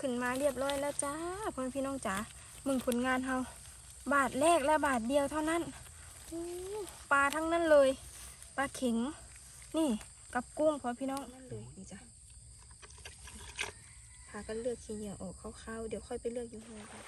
ขึ้นมาเรียบร้อยแล้วจ้าพ่อแม่พี่น้องจ๋ามึงผลงานเฮาบาทแรกและบาทเดียวเท่านั้นอู้ปลาทั้งนั้นเลยปลาเข็ง นี่กับกุ้งพ่อแม่พี่น้องนั่นเลยนี่จ้ะพากันเลือกขี้เหนียวออกคร่าวๆเดี๋ยวค่อยไปเลือกอยูฮูกัน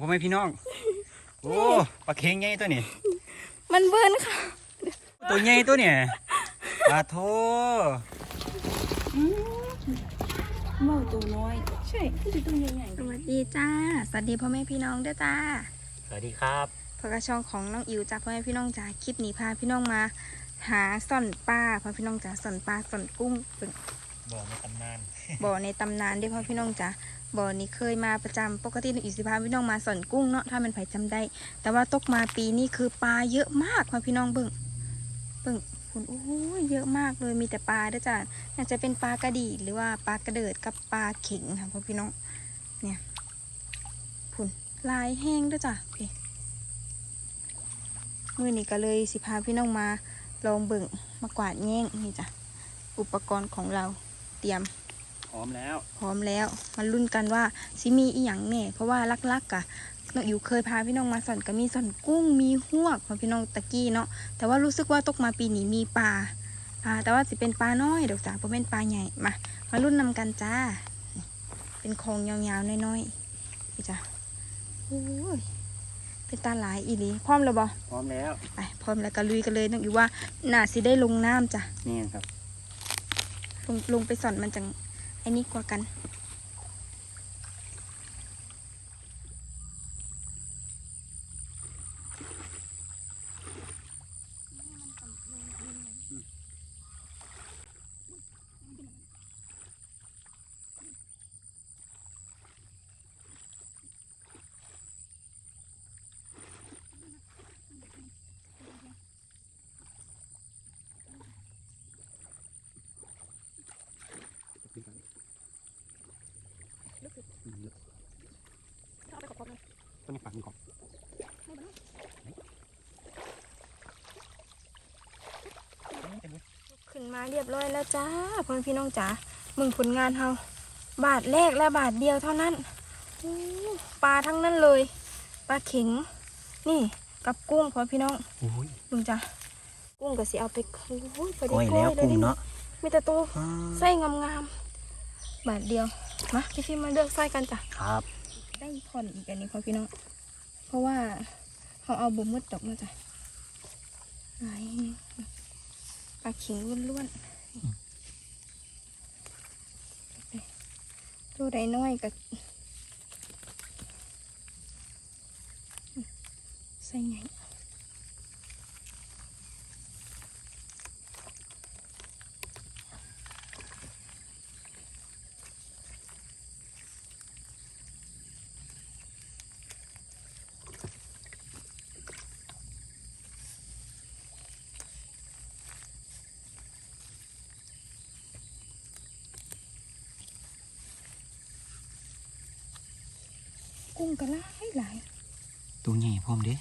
ผมไม่พี่น้อง โอ้ปลาเค็งใหญ่ตัวนี้ มันเบิ้นค่ะ ตัวใหญ่ตัวเนี่ยปลาโทเมาตัวน้อย ใช่คือตัวใหญ่ๆสวัสดีจ้า สวัสดีพ่อแม่พี่น้องด้วยจ้า สวัสดีครับพอกระช่องของน้องอิวจ้าพ่อแม่พี่น้องจ้าคลิปนี้พาพี่น้องมา หาส่อนปลาพ่อพี่น้องจ้าส่อนปลาส่อนกุ้งเป็นบอกในตำนานบ่อในตำนานเด้อพ่อพี่น้องจ้าบ่อนี้เคยมาประจำปกติน้องอิวสิพาพี่น้องมาส่อนกุ้งเนาะถ้ามันไผจำได้ แต่ว่าตกมาปีนี้คือปลาเยอะมากพ่อพี่น้องเบิ่ง เบิ่งคุณโอ้ยเยอะมากเลยมีแต่ปลาเด้อจ้าน่าจะเป็นปลากระดีหรือว่าปลากระเดิดกับปลาเข็งค่ะพ่อพี่น้องเนี่ยพุ่นลายแห้งเด้อจ้าพี่มื่อนี้ก็เลยสิพาพี่น้องมาลองเบิ่งมากวาดแง่งนี่จ้ะอุปกรณ์ของเราเตรียมพร้อมแล้ว พร้อมแล้วมาลุ้นกันว่าสิมีอีหยังแน่เพราะว่าลักๆกะ น้องอยู่เคยพาพี่น้องมาสอนก็มีสอนกุ้งมีหวกของพี่น้องตะกี้เนาะแต่ว่ารู้สึกว่าตกมาปีนี้มีปลาปลาแต่ว่าสิเป็นปลาน้อยดอกจ้าเพราะเป็นปลาใหญ่มามาลุ้นนำกันจ้านี่เป็นโครงยาวๆน้อยๆนี่จ้ะโอ้ยเป็นตาหลายอีหลีพร้อมแล้วบ่พร้อมแล้วไปพร้อมแล้วก็ลุยกันเลยน้องอยู่ว่าน่าสิได้ลงน้ำจ้ะนี่ครับลงลงไปสอนมันจังไอ้นี่กว่ากัน ต้นฝันก่อนขึ้นมาเรียบร้อยแล้วจ้าพ่อแม่พี่น้องจ๋ามึงผลงานเฮาบาทแรกและบาทเดียวเท่านั้นปลาทั้งนั้นเลยปลาเข็ง นี่กับกุ้งพ่อพี่น้องมึงจ้ะกุ้งก็สิเอาไปโอ้ยพอดีก้อยกล้แล้ววยเลยนี่เนาะมีแต่ตัวไส้งามๆบาทเดียวมาพี่พี่มาเลือกไส้กันจ้ะครับ ได้ผ่อนอีกอันนี้พ่อพี่น้อง เพราะว่าเขาเอาบุมมืดดอกมาจ้ะไหนปลาขิงล้วนๆตัวใดน้อยกับใส่ไง กุ้งกระไรหลายตัวใหญ่พร้อมเด้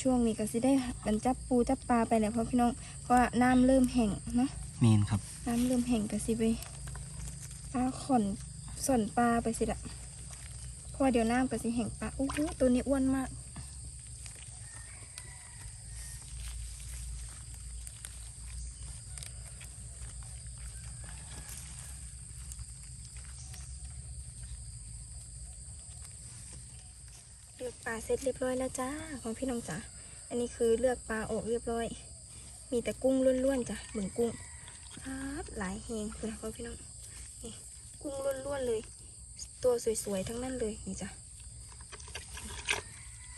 ช่วงนี้ก็สิได้กันจับปูจับปลาไปแหละเพราะพี่น้องเพราะว่าน้ำเริ่มแห้งเนาะเมนครับ น้ำเริ่มแห้งก็สิไปปลาขอนส่วนปลาไปสิละเพราะว่าเดี๋ยวน้ำก็สิแห้งปลาโอ้โหตัวนี้อ้วนมาก เลือกปลาเส ร็จเรียบร้อยแล้วจ้าของพี่น้องจ๋าอันนี้คือเลือกปลาออกเรียบร้อย มีแต่กุ้งล้วนๆจ้ะเหมือนกุ้งครับหลายแหงคุณนะพี่น้องนี่กุ้งล้วนๆเลย ตัวสวยๆทั้งนั้นเลยนี่จ้ะ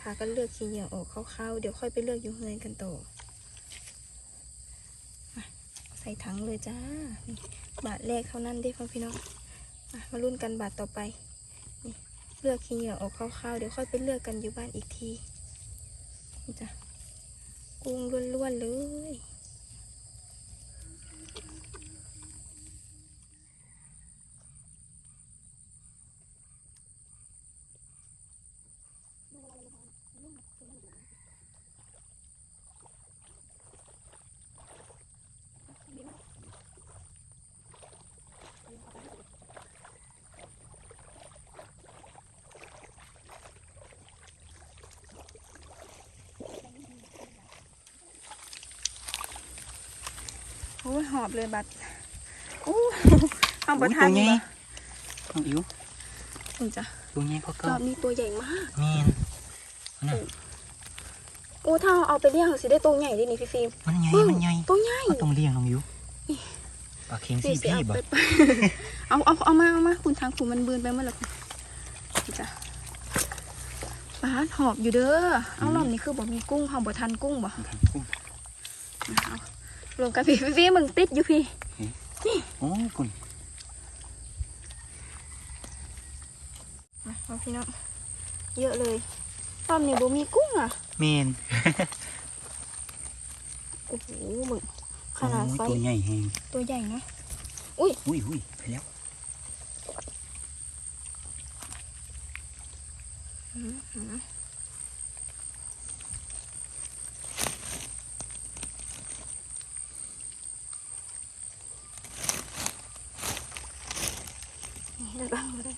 พากันเลือกขี้เหนียวออกคร่าวๆเดี๋ยวค่อยไปเลือกอยูเฮือนกันต่อใส่ถังเลยจ้านี่บาทแรกเท่านั้นเด้พ่อพี่น้องมาลุ้นกันบาทต่อไป เลือกขี้เหนียวออกคร่าวๆเดี๋ยวค่อยไปเลือกกันอยู่บ้านอีกทีนี่จ้ะกุ้งล้วนๆเลย ยหอบเลยบัดอู้เอาบอุ้ยทัตันวใหญ่บ่น้องอิ๋วคุณจ้ะตัวใหญ่ก็รเก่าอบนี้ตัวใหญ่มากแม่นนะโอ้ถ้าเอาไปเลี้ยงสิได้ตัวใหญ่ได้นี่พี่ฟิล์มมันใหญ่เบิ่งมันใหญ่ตัวใหญ่เขาต้องเลี้ยงน้องอิ๋วปลาเค็งสิสี่สิพี่เอาบ่ไปไปเอาเอาเอามาเอามาคุณทางคุณมันบืนไปเมื่อไหร่คุณจ้ะปลาหอบอยู่เด้อ เอารอบนี้คือบอกมีกุ้งเขาบ่ทันกุ้งบ่กุ้งเอา รวมกันพี่พี่ฟิล์มมึงติดอยู่พี่โอ้คุณมาเอาพี่น้องเยอะเลยรอบนี้บ่มีกุ้งอะแม่นโอ้โหมึงขนาดไซโอ้ยตัวส์ใหญ่แฮงตัวใหญ่นะอุ้ยอุ้ยไปแล้วอืมอืมนี่ระวังมาเลย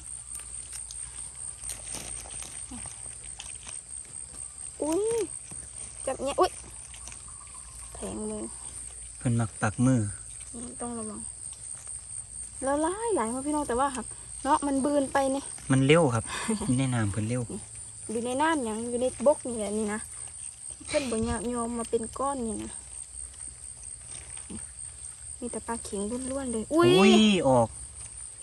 อุ้ยจับเนี่ยอุ้ยแทงเลย เพิ่นมักปักมือนี่ต้องระวัง แล้วหลายหลายมาพี่น้องแต่ว่าครับ เนาะมันบืนไปเนี่ยมันเร็วครับอยู่ในน้ำเพิ่นเร็ว อยู่ในน้ำหยังอยู่ในบกนี่แหละนี่นะเพิ่นบ่ยากโยมมาเป็นก้อนนี่นะมีแต่ปลาเข็งล้วนๆเลย อุ้ยอุ้ยออก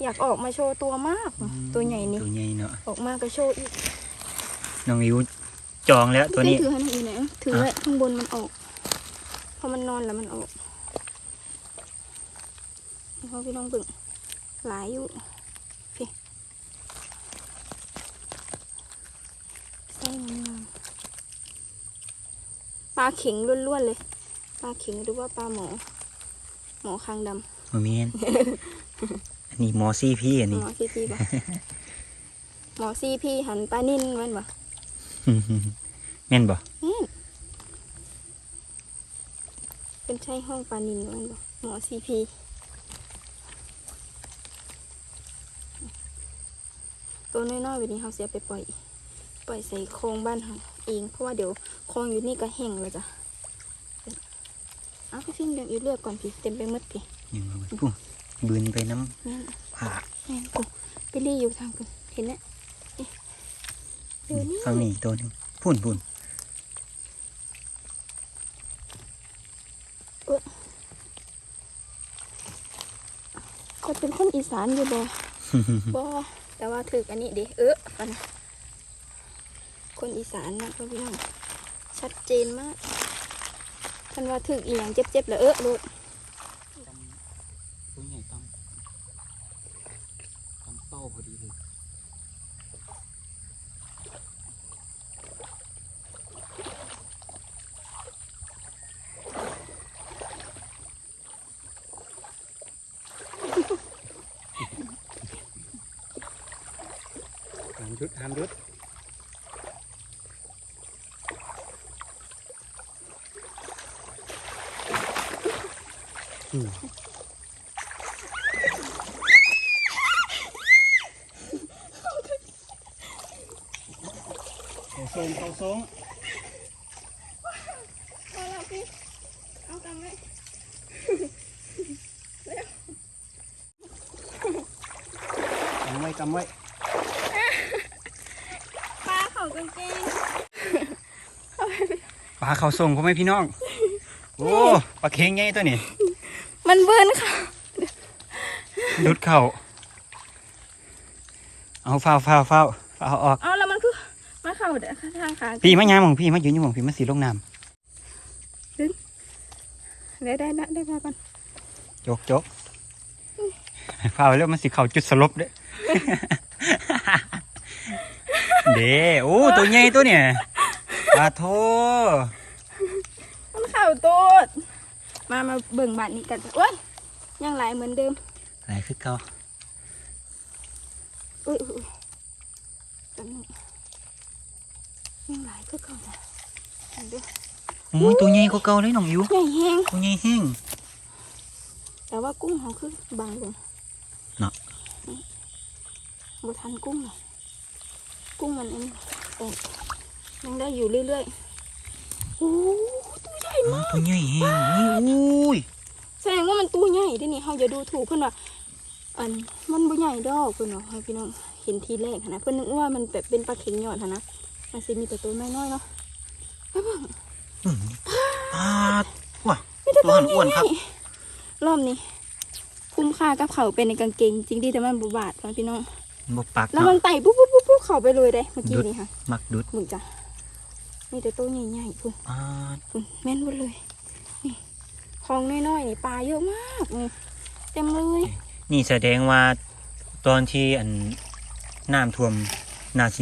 อยากออกมาโชว์ตัวมากว่ะตัวใหญ่นี่ตัวใหญ่เนาะออกมาก็โชว์อีกน้องอิ๋วจองแล้วตัวนี้พี่ถือให้หน่อยนะถือไว้ข้างบนมันออกพอมันนอนแล้วมันออกนี่ พ่อพี่น้องเบิ่งหลายอยู่พี่ใส่งามๆปลาเข็งล้วนๆเลย ปลาเข็งหรือว่าปลาหมอ หมอคางดำบ่แม่นอันนี้หมอซี่พี่อันหมนี้อซีพีปะหมอซีพีหันปลานิ่นแมันปะแม่นบ่นี่เป็นใช่ห้องปลานินแมันปะหมอซีพี ตัวน้อยๆแบบนี้เขาเสียไปปล่อย ปล่อยใส่โครงบ้านเขาเองเพราะว่าเดี๋ยวโครงอยู่นี่ก็แห้งแล้วจ้ะเอาพี่ฟิล์มเดี๋ยวอีกเลือกก่อนพี่เต็มไปหมดพี่ยังบ่ปุ๊บืนไปน้แม่นำผาแม่นกูไปรีอยู่ทางกันเห็นไหมเอ๊ะเดี๋ยวนี้ฝั่งนี้อีกตัวหนึงพุ่นพุ่นก็เป็นคนอีสานอยู่บ่บ่ แต่ว่าถืออันนี้เดิเออกันะคนอีสานนะพี่น้องชัดเจนมากท่านว่าถืออีหยังเจ็บๆแล้วเออลูก 600. Hmm. Câu xuống, câu xuống. Ông cầm đấy. Cầm mấy, cầm mấy. ปลาเขาทรงเขาไหมพี่น้อง โอ้ปลาเค็งไงตัวนี้ มันเบิ้นค่ะดุดเข่าเอาเฝ้าเฝ้าเฝ้าเฝ้าออกเอาแล้วมันคือมาเข่าเด้อทางขาพี่มายามของพี่มายืนอยู่ของพี่มาสีลงน้เดี๋ยวได้ได้ได้มาก่อนำจกจกเฝ้าแล้วมันสีเข่าจุดสลบเด้อเด้โอ้ตัวใหญ่ตัวเนี่ย ปลาโทมันเข่าโตดมามาเบิ่งบ้านนี้กันโอ้ยยังหลายเหมือนเดิมอะไรคือเก่าอุ้ยอุ้ยอุ้ยตอนนี้ยังหลายคือเก่านะเอาเด้อโอ้ยตัวใหญ่กว่าเก่าเลยน้องอิ๋วใหญ่แห้งตัวใหญ่แห้งแต่ว่ากุ้งเขาคือบางลงเนาะบ่ทันกุ้งหรอกกุ้งมันเองแตก ยังได้อยู่เรื่อยๆโอ้ตัวใหญ่อ๋อมากตัวใหญ่แห้งอุ้ยอุ้ยแสดงว่ามันตัวใหญ่เด้นี่เฮาอย่าดูถูกเพิ่นว่าอันมันบ่ใหญ่ดอกเพิ่นเนาะให้พี่น้องเห็นทีแรกหั้นนะเพิ่นนึกว่ามันแบบเป็นปลาเข็งยอดหั้นนะมันสิมีแต่ตัวน้อยๆเนาะอืมปาดว้ามีแต่ตัวหันอ้วนครับใหญ่ๆรอบนี้คุ้มค่ากับเขาเป็นในกางเกงจริงดีแต่มันบ่บาดฟังพี่น้องบ่ปักแล้วเนาะมันไต่ปุ๊บปุ๊บปุ๊บปุ๊บเข้าไปเลยได้เมื่อกี้ดุดนี่ค่ะ มักดุดมึงจ้ะ มีแต่ตัวใหญ่ๆพุ่นปาดพุ่นแม่นหมดเลย นี่ของน้อยๆนี่ปลาเยอะมากนี่เต็มเลยนี่แสดงว่าตอนที่อันน้ำท่วมนาสิ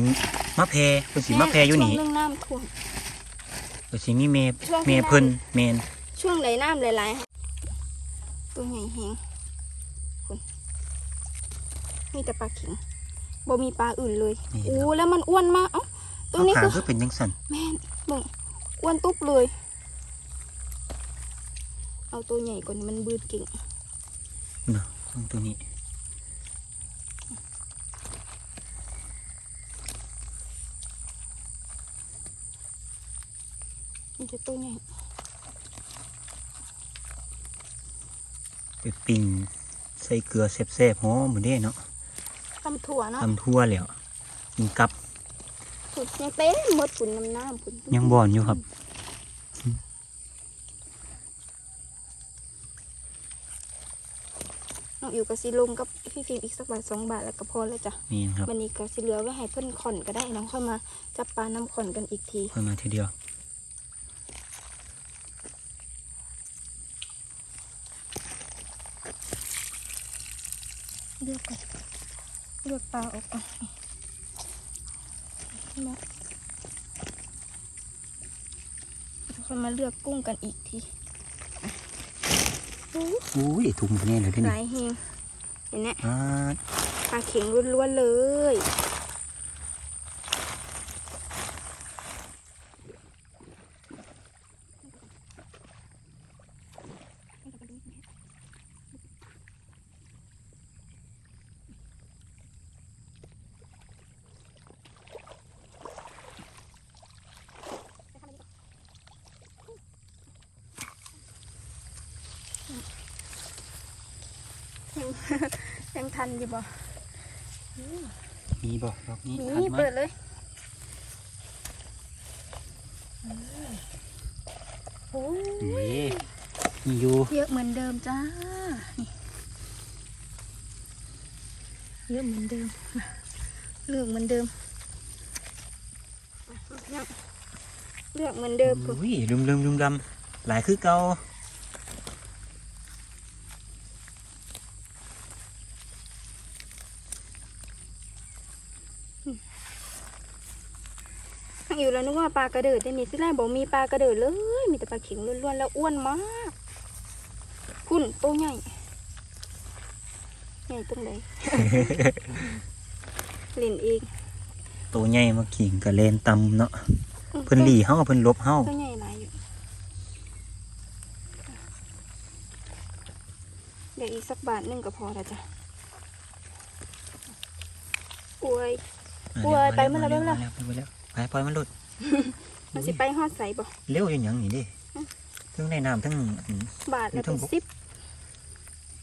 มะแพเพิ่นสิมะแพอยู่นี่ช่วงเรื่องน้ำท่วม เพิ่นสิมีเมช่วงที่เมเพิ่นเมนช่วงไหลน้ำหลายๆค่ะตัวใหญ่แหงพุ่นมีแต่ปลาเข็งบ่มีปลาอื่นเลยโอ้แล้วมันอ้วนมากเอ้า ตัวนี้ขาคือคือเป็นจังซั่นแม่นมึงอ้วนตุ๊บเลย เอาตัวใหญ่ก่อนมันบืดเก่งเนาะเบิ่งตัวนี้มันจะตัวใหญ่ไปปิ้งใส่เกลือแซ่บๆหอมหมดเด้เนาะตำถั่วเนาะตำทั่วแล้วกินกับฝุ่ นยังเต้นหมดฝุ่นน้ำน้ำฝุ่นยังบ่อนอยู่ครับน้องอยู่กับซีลงกับพี่ฟิล์มอีกสักบาทสองบาทแล้วก็พอแล้วจ้ะนี่ครับวันนี้ก็สิเหลือไว้ให้เพื่อนขอนก็ได้น้องค่อยมาจับปลาน้ำขอนกันอีกทีค่อยมาทีเดียวเลือกก่อนเลือกปลาออกก่อน นี่นะแล้วค่อยมาเลือกกุ้งกันอีกทีโอ้อุ้ยถุงแน่เลยเด้อหนี่ลายเฮงเห็นไหมอ่าปลาเข็งล้วนๆเลย ยังยังทันอยู่บ่มีบ่รอบนี้นี่ทันไหมเปิดเลยโอ้ยนี่มีอยู่เยอะเหมือนเดิมจ้านี่เยอะเหมือนเดิมมาเลือกเหมือนเดิมมาเนี่ยเลือกเหมือนเดิมพุ่นอุ้ยลืมลืมลืมดำหลายคือเก่า อยู่แล้วนึกว่า ปลากระเดิดได้มีที่แรกบอกมีปลากระเดิดเลย มีแต่ปลาเข็งล้วนๆแล้วอ้วนมากพุ่นตัวใหญ่ใหญ่ตรงไหนเล่นเองตัวใหญ่มาขิงกับเลนตำเนาะเพิ่นหลีเฮาเพิ่นลบเฮาตัวใหญ่หลายอยู่เดี๋ยวอีกสักบาทหนึงก็พอแล้วจ้ะอวยกลัวไปเมื่อไหร่ไปเมื่อไหร่ไปแล้วไปปล่อยมันหลุด มันสิไปฮอดใสบ่เร็วอย่างหยังนี่เดิทั้งในน้ำทั้งอันบาทละอยู่ทั้เป็งนบกสิบ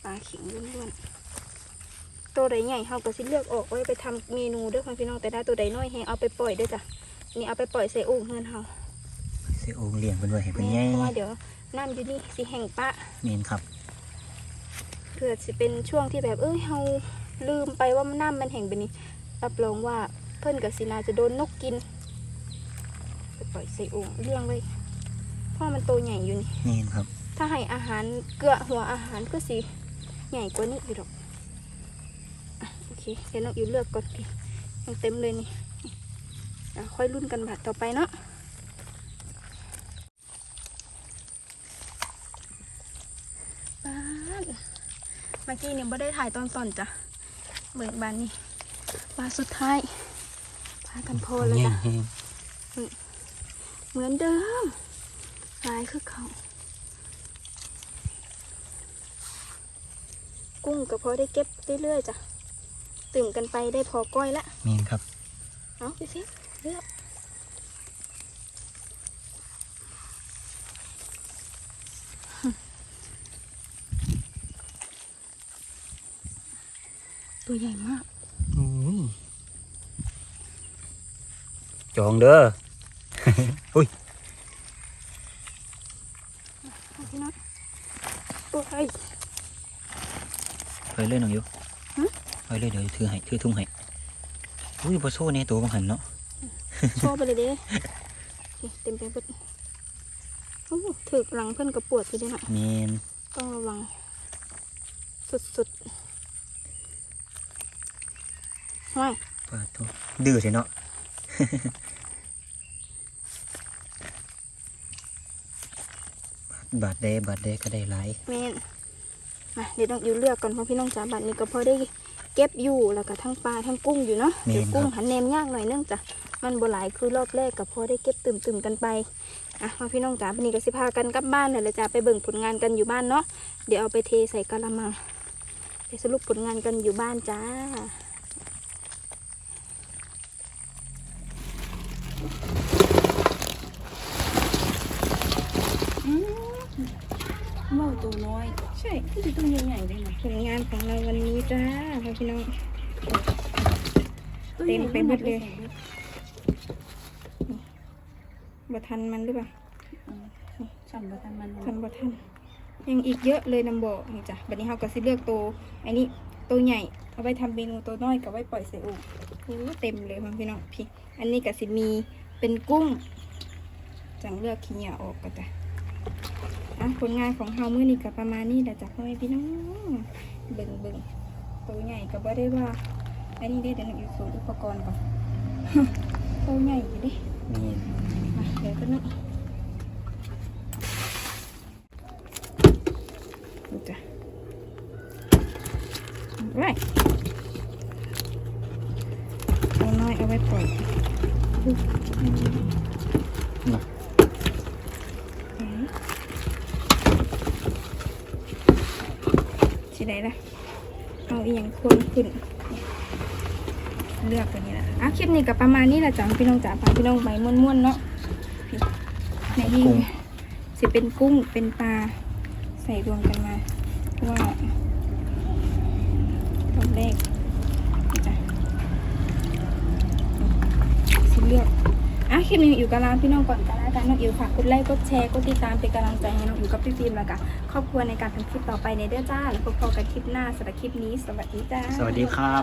ปลาเข็งล้วนๆตัวใดใหญ่เฮาก็สิเลือกออกไว้ไปทำเมนูเด้วยค่ะพี่น้องแต่ถ้าตัวใดน้อยแฮงเอาไปปล่อยเด้วยจ้ะนี่เอาไปปล่อยใส่โอ่งเงินเฮาเสยโองเลี้ยงเพิ่นไว้ให้เพิ่นแม่ใหญ่เพราะว่าเดี๋ยวน้ำอยู่นี่สิแห้งปะเมนครับเผื่อสิเป็นช่วงที่แบบเอ้ยเฮาลืมไปว่าน้ำมันแห้งแบบนี้รับรองว่าเพิ่นกับสินาจะโดนนกกินไปปล่ อยใส่โอ่งเรื่องเลยเพราะมันโตวใหญ่อยู่นี่เมนครับ ถ้าให้อาหารเกลือหัวอาหารก็สิใหญ่กว่านี้อยู่หรอกอะโอเคเดี๋ยวน้องอิวเลือกก่อนดิยังเต็มเลยนี่เดี๋ยวค่อยรุ่นกันบาทต่อไปเนาะป๊าดเมื่อกี้เนี่ยไม่ได้ถ่ายตอนสอนจ้ะเบิกบานนี่ปลาสุดท้ายพากันโพลเลยใหญ่จ้ะแฮง เหมือนเดิมลายคือเขากุ้งก็พอได้เก็บเรื่อยๆจ้ะตื่มกันไปได้พอก้อยละมีนครับ เอาไปสิเลือกตัวใหญ่มาก จองเด้อ อุ้ยพี่น็อตโอ้ยไปเลยน้องอยู่หึไปเลยเดี๋ยวถือให้ถือทุ่งให้อุ้ยบอโซ่เนี่ยตัวบังหันเนาะโชว์ไปเลยเด้นี่เต็มไปหมดโอ้ถึกหลังเพื่อนกระปวดไปด้วยนะเมนต้องระวัง สุดๆห้อยปาดตัวดื้อใช่เนาะ บาดเดบาดเดก็ได้หลายเมนมาเดี๋ยวน้องอยู่เลือกก่อนเพราะพี่น้องจ๋าบัตรนี้ก็พอได้เก็บอยู่แล้วก็ทั้งปลาทั้งกุ้งอยู่เนาะแม่นเดี๋ยวกุ้งครับหันแนมยากหน่อยเนื่องจากมันบ่หลายคือรอบแรกก็พอได้เก็บตื่มๆกันไปอะมาพี่น้องจ๋าวันนี้ก็สิพากันกลับบ้านเลยละจ้าไปเบิ่งผลงานกันอยู่บ้านเนาะเดี๋ยวเอาไปเทใส่กะละมังไปสรุปผลงานกันอยู่บ้านจ้าเมา ตัวน้อย ใช่ที่ตัวใหญ่ๆเลยนะผลงานของเราวันนี้จ้าพี่น้อง เต็มไปหมดเลยบ่ทันมันหรือเปล่าฉันบ่ทันมันทันบ่ทัน ยังอีกเยอะเลยนำบอกนี่จ้ะบัดนี้เราก็สิเลือกตัวอันนี้ตัวใหญ่เอาไว้ทำเมนูตัวน้อยกับไว้ปล่อยใส่อุโอ้เต็มเลยพ่อพี่น้องพี่ อันนี้ก็สิมีเป็นกุ้ง จังเลือกขี้เหนียวออกก็จ้ะอะ ผลงานของเฮามื้อนี้ก็ประมาณนี้แหละจ้ะพ่อแม่พี่น้องเบิ่งเบิ่งตัวใหญ่ก็บ่ได้ว่าอันนี้ได้เดี๋ยวหนูอยู่สูตรอุปกรณ์ก่อนตัวใหญ่อยู่ดิเมนมาเดี๋ยวก็นึกดูจ้ะไว้เอาน้อยเอาไว้ปล่อย นะ อืม สิได้ละเอาอีหยังคนขึ้นเลือกกันนี่แหละอะคลิปนี้ก็ประมาณนี้แหละจ้ะพี่น้องจ๋าพาพี่น้องไปม่วนๆเนาะพี่ในที่สิเป็นกุ้งเป็นปลาใส่รวมกันมาเพราะว่าตอนแรกนี่จ้ะสิเลือกอะ คลิปนี้อยู่กับลาพี่น้องก่อนกันแล้วกันน้องอิ๋วฝากกดไลค์กดแชร์กดติดตามเป็นกำลังใจให้น้องอิ๋วกับพี่ฟิล์มแล้วกันครอบครัวในการทำคลิปต่อไปในเด้อจ้าแล้วพบกันคลิปหน้าสำหรับคลิปนี้สวัสดีจ้าสวัสดีครับ